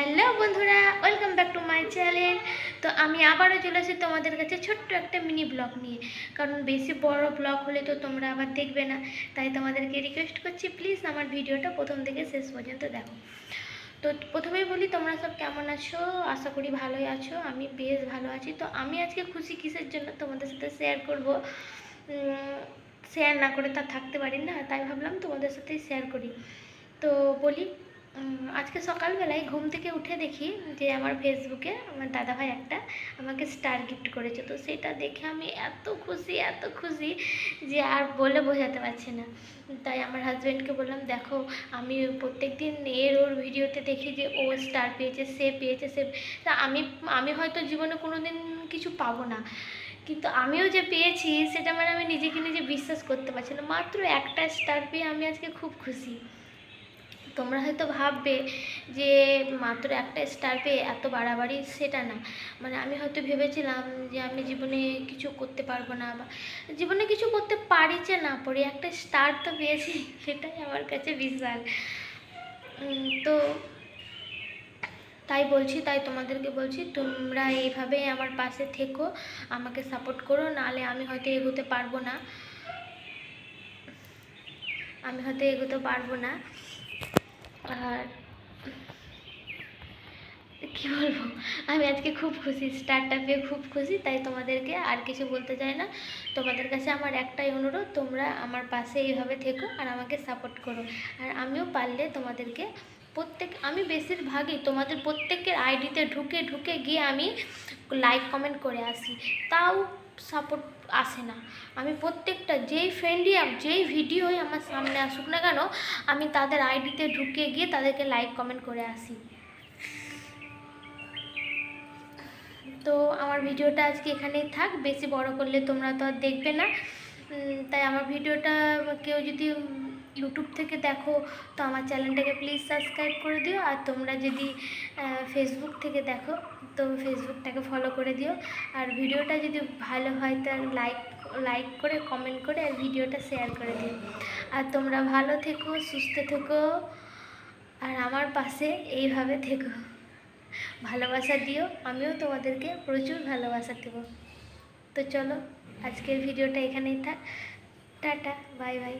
Hello বন্ধুরা welcome back to my channel তো আমি আবারও চলে এসেছি তোমাদের কাছে ছোট্ট একটা মিনি ব্লগ নিয়ে। কারণ বেশি বড় ব্লগ হলে তো তোমরা আবার দেখবে না। তাই তোমাদেরকে রিকোয়েস্ট করছি প্লিজ আমার ভিডিওটা প্রথম থেকে শেষ পর্যন্ত দেখো। তো প্রথমেই বলি, তোমরা সব কেমন আছো? আশা করি ভালোই আছো। আমি বেশ ভালো আছি। তো আমি আজকে খুশি কিসের জন্য তোমাদের সাথে শেয়ার করব? শেয়ার না করে তা থাকতে পারি না। তাই ভাবলাম তোমাদের সাথেই শেয়ার করি। তো বলি আজকে সকালবেলায় ঘুম থেকে উঠে দেখি যে আমার ফেসবুকে আমার দাদাভাই একটা আমাকে স্টার গিফট করেছে। তো সেটা দেখে আমি এত খুশি এত খুশি যে আর বলে বোঝাতে পারছি না। তাই আমার হাজব্যান্ডকে বললাম, দেখো, আমি প্রত্যেক দিন এর ওর ভিডিওতে দেখি যে ও স্টার পেয়েছে, সে পেয়েছে, সে তা আমি আমি হয়তো জীবনে কোনো দিন কিছু পাবো না। কিন্তু আমিও যে পেয়েছি, সেটা মানে আমি নিজেকে নিজে বিশ্বাস করতে পারছি না। মাত্র একটা স্টার পেয়ে আমি আজকে খুব খুশি। তোমরা হয়তো ভাববে যে মাত্র একটা স্টার পেয়ে এত বাড়াবাড়ি, সেটা না। মানে আমি হয়তো ভেবেছিলাম যে আমি জীবনে কিছু করতে পারব না বা জীবনে কিছু করতে পারি যে না পারি একটা স্টার তো পেয়েছি, সেটাই আমার কাছে বিশাল। তো তাই বলছি, তাই তোমাদেরকে বলছি, তোমরা এইভাবে আমার পাশে থেকো, আমাকে সাপোর্ট করো নাহলে আমি হয়তো এগোতে পারব না। আমি হয়তো এগোতে পারব না। আর কি বলব? আমি আজকে খুব খুশি স্টারটা পেয়ে খুব খুশি, তাই তোমাদেরকে আর কিছু বলতে চাই না। তোমাদের কাছে আমার একটাই অনুরোধ, তোমরা আমার পাশে এইভাবে থেকো আর আমাকে সাপোর্ট করো। আর আমিও পারলে তোমাদেরকে প্রত্যেক, আমি বেশিরভাগই তোমাদের প্রত্যেকের আইডিতে ঢুকে ঢুকে গিয়ে আমি লাইক কমেন্ট করে আসি। তাও সাপোর্ট আসে না। আমি প্রত্যেকটা, যেই ফ্রেন্ডই যেই ভিডিওই আমার সামনে আসুক না কেন, আমি তাদের আইডিতে ঢুকে গিয়ে তাদেরকে লাইক কমেন্ট করে আসি। তো আমার ভিডিওটা আজকে এখানেই থাক। বেশি বড় করলে তোমরা তো আর দেখবে না। তাই আমার ভিডিওটা কেউ যদি ইউটিউব থেকে দেখো, তো আমার চ্যানেলটাকে প্লিজ সাবস্ক্রাইব করে দিও। আর তোমরা যদি ফেসবুক থেকে দেখো, তো ফেসবুকটাকে ফলো করে দিও। আর ভিডিওটা যদি ভালো হয় তার লাইক লাইক করে কমেন্ট করে, আর ভিডিওটা শেয়ার করে দিও। আর তোমরা ভালো থেকো, সুস্থ থেকো, আর আমার পাশে এইভাবে থেকো। ভালোবাসা দিও, আমিও তোমাদেরকে প্রচুর ভালোবাসা দেবো। তো চলো, আজকের ভিডিওটা এখানেই থাক। Tata bye bye